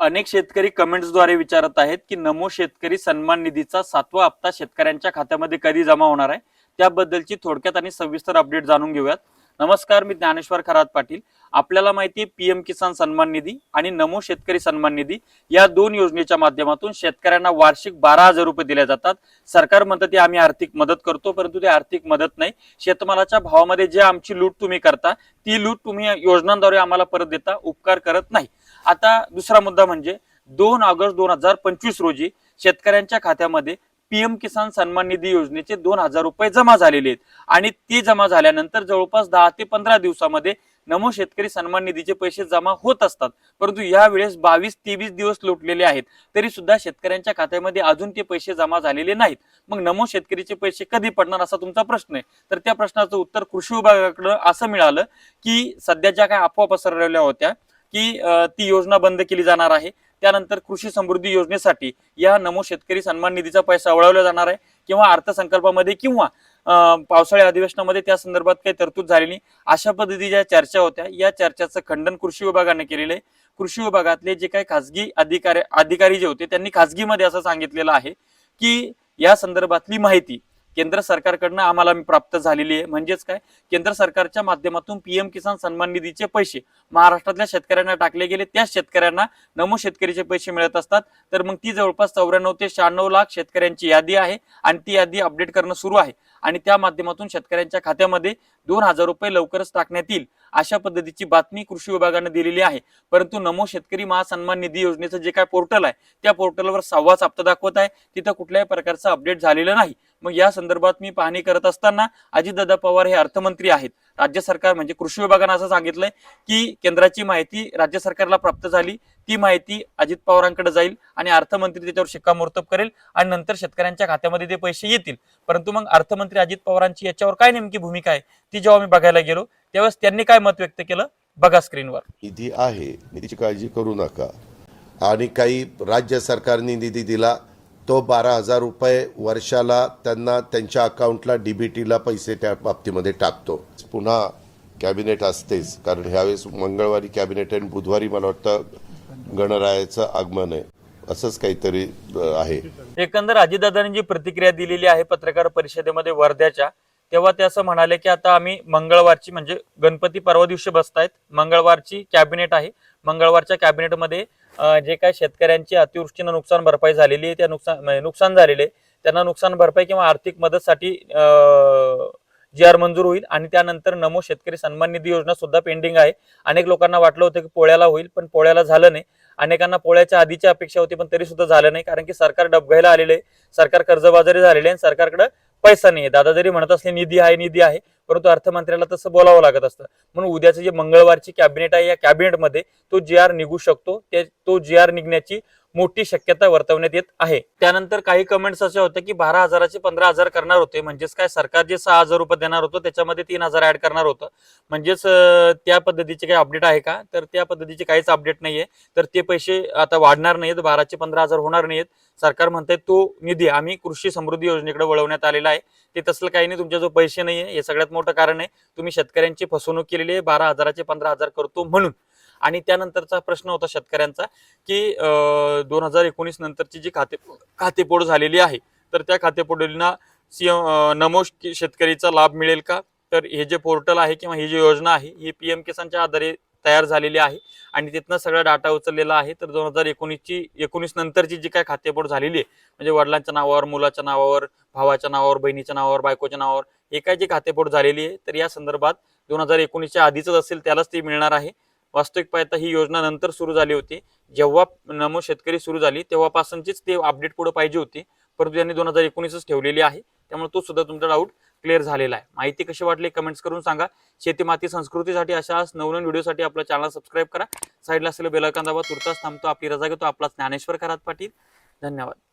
अनेक शेतकरी कमेंट्सद्वारे विचारत आहेत की नमो शेतकरी सन्मान निधीचा सातवा हप्ता शेतकऱ्यांच्या खात्यामध्ये कधी जमा होणार आहे? त्याबद्दलची थोडक्यात आणि सविस्तर अपडेट जाणून घेऊयात. नमस्कार मी ज्ञानेश्वर खरात पाटील. आपल्याला माहिती आहे पीएम किसान सन्मान निधी आणि नमो शेतकरी सन्मान निधी या दोन योजनेच्या माध्यमातून शेतकऱ्यांना वार्षिक बारा हजार रुपये दिले जातात. सरकार म्हणतं ते आम्ही आर्थिक मदत करतो परंतु ते आर्थिक मदत नाही. शेतमालाच्या भावामध्ये जे आमची लूट तुम्ही करता ती लूट तुम्ही योजनांद्वारे आम्हाला परत देता उपकार करत नाही. आता दुसरा मुद्दा म्हणजे दोन ऑगस्ट दोन हजार पंचवीस रोजी शेतकऱ्यांच्या खात्यामध्ये पीएम किसान सन्मान निधी योजनेचे दोन हजार रुपये जमा झालेले आहेत. आणि ते जमा झाल्यानंतर जवळपास दहा ते पंधरा दिवसामध्ये नमो शेतकरी सन्मान निधीचे पैसे जमा होत असतात. परंतु या वेळेस बावीस तेवीस दिवस लुटलेले आहेत. तरी सुद्धा शेतकऱ्यांच्या खात्यामध्ये अजून ते पैसे जमा झालेले नाहीत. मग नमो शेतकरीचे पैसे कधी पडणार असा तुमचा प्रश्न आहे. तर त्या प्रश्नाचं उत्तर कृषी विभागाकडं असं मिळालं की सध्या ज्या काही अफवा पसरलेल्या होत्या की ती योजना बंद केली जाणार आहे. त्यानंतर कृषी समृद्धी योजनेसाठी या नमो शेतकरी सन्मान निधीचा पैसा वळवला जाणार आहे किंवा अर्थसंकल्पामध्ये किंवा पावसाळी अधिवेशनामध्ये त्या संदर्भात काही तरतूद झाली नाही. अशा पद्धतीच्या चर्चा होत्या. या चर्चाचं खंडन कृषी विभागाने केलेलं आहे. कृषी विभागातले जे काही खासगी अधिकारी अधिकारी जे होते त्यांनी खासगीमध्ये असं सांगितलेलं आहे की या संदर्भातली माहिती केंद्र सरकारकडनं आम्हाला प्राप्त झालेली आहे. म्हणजेच काय? केंद्र सरकारच्या माध्यमातून पीएम किसान सन्मान निधीचे पैसे महाराष्ट्रातल्या शेतकऱ्यांना टाकले गेले. त्याच शेतकऱ्यांना नमो शेतकरीचे पैसे मिळत असतात. तर मग ती जवळपास चौऱ्याण्णव ते शहाण्णव लाख शेतकऱ्यांची यादी आहे आणि ती यादी अपडेट करणं सुरू आहे. आणि त्या माध्यमातून शेतकऱ्यांच्या खात्यामध्ये दोन हजार रुपये लवकरच टाकण्यात येईल अशा पद्धतीची बातमी कृषी विभागाने दिलेली आहे. परंतु नमो शेतकरी महासन्मान निधी योजनेचं जे काय पोर्टल आहे त्या पोर्टलवर सहावा हप्ता दाखवत आहे. तिथं कुठल्याही प्रकारचं अपडेट झालेलं नाही. मग या संदर्भात मी पाहणी करत असताना अजितदादा पवार हे अर्थमंत्री आहेत. राज्य सरकार म्हणजे कृषी विभागानं असं सांगितलंय की केंद्राची माहिती राज्य सरकारला प्राप्त झाली. ती माहिती अजित पवारांकडे जाईल आणि अर्थमंत्री त्याच्यावर शिक्कामोर्तब करेल आणि नंतर शेतकऱ्यांच्या खात्यामध्ये ते पैसे येतील. परंतु मग अर्थमंत्री अजित पवारांची याच्यावर काय नेमकी भूमिका आहे ती जेव्हा मी बघायला गेलो त्यावेळेस त्यांनी काय मत व्यक्त केलं? बघा स्क्रीनवर. निधी आहे निधीची काळजी करू नका. आणि काही राज्य सरकारने निधी दिला तो बारा हजार रुपये वर्षाला त्यांना त्यांच्या अकाउंटला डीबीटीला पैसे त्या बाबतीमध्ये टाकतो. पुन्हा कॅबिनेट असतेच. कारण ह्यावेळेस मंगळवारी कॅबिनेट आणि बुधवारी मला वाटतं गणरायाचं आगमन आहे. असंच काहीतरी आहे. एकंदर अजितदादांनी जी प्रतिक्रिया दिलेली आहे पत्रकार परिषदेमध्ये वर्ध्याच्या तेव्हा ते असं म्हणाले की आता आम्ही मंगळवारची म्हणजे गणपती परवा दिवशी बसतायत. मंगळवारची कॅबिनेट आहे. मंगळवारच्या कॅबिनेटमध्ये जे काय शेतकऱ्यांची अतिवृष्टीनं नुकसान भरपाई झालेली आहे त्या नुकसान नुकसान झालेले आहे, त्यांना नुकसान भरपाई किंवा आर्थिक मदतसाठी जी आर मंजूर होईल आणि त्यानंतर नमो शेतकरी सन्मान निधी योजना सुद्धा पेंडिंग आहे. अनेक लोकांना वाटलं होतं की पोळ्याला होईल पण पोळ्याला झालं नाही. अनेकांना पोळ्याच्या आधीची अपेक्षा होती पण तरी सुद्धा झालं नाही कारण की सरकार डबघायला आलेले आहे. सरकार कर्जबाजारी झालेले आहे आणि सरकारकडे पैसा नाही दादा जरी म्हणत असले निधी आहे निधी आहे परंतु अर्थमंत्र्याला तसं बोलावं लागत असतं. म्हणून उद्याचं जे मंगळवारची कॅबिनेट आहे या कॅबिनेटमध्ये तो जी आर निघू शकतो. ते तो जी आर निघण्याची मोठी शक्यता वर्तवण्यात येत आहे. त्यानंतर काही कमेंट्स अशा होत्या की बारा हजाराचे पंधरा हजार करणार होते. म्हणजेच काय? सरकार जे सहा हजार रुपये देणार होतं त्याच्यामध्ये तीन हजार ऍड करणार होतं. म्हणजेच त्या पद्धतीचे काही अपडेट आहे का? तर त्या पद्धतीचे काहीच अपडेट नाहीये. तर ते पैसे आता वाढणार नाहीत बाराचे पंधरा हजार होणार नाहीत सरकार म्हणतंय तो निधी आम्ही कृषी समृद्धी योजनेकडे वळवण्यात आलेला आहे. ते तसलं काही नाही. तुमच्या जो पैसे नाहीये. हे सगळ्यात मोठं कारण आहे. तुम्ही शेतकऱ्यांची फसवणूक केलेली आहे. बारा हजाराचे पंधरा हजार करतो म्हणून. आणि त्यानंतरचा प्रश्न होता शेतकऱ्यांचा की दोन हजार एकोणीस नंतरची जी खाते खातेपोड झालेली आहे तर त्या खातेपोडींना सीएम नमो शेतकरीचा लाभ मिळेल का? तर हे जे पोर्टल आहे किंवा ही जी योजना आहे ही पीएम किसानच्या आधारे तयार झालेली आहे. आणि तिथनं सगळा डाटा उचललेला आहे. तर दोन हजार एकोणीसची एकोणीस नंतरची जी काय खातेपोड झालेली आहे म्हणजे वडिलांच्या नावावर मुलाच्या नावावर भावाच्या नावावर बहिणीच्या नावावर बायकोच्या नावावर हे काय जी खातेपोड झालेली आहे तर या संदर्भात दोन हजार एकोणीसच्या आधीच असेल त्यालाच ती मिळणार आहे. वास्तविक पाहता ही योजना नंतर सुरू झाली होती. जेव्हा नमो शेतकरी सुरू झाली तेव्हापासूनचीच ते अपडेट पुढे पाहिजे होती. परंतु यांनी दोन हजार एकोणीसच ठेवलेली आहे. त्यामुळे तो सुद्धा तुमचा डाऊट क्लिअर झालेला आहे. माहिती कशी वाटली कमेंट्स करून सांगा. शेती माती संस्कृतीसाठी अशा नवनवीन व्हिडिओसाठी आपला चॅनल सबस्क्राईब करा. साईडला असलेलं बेलायकॉन तुर्तास थांबतो. आपली रजा घेतो. आपला ज्ञानेश्वर करात पाटील. धन्यवाद.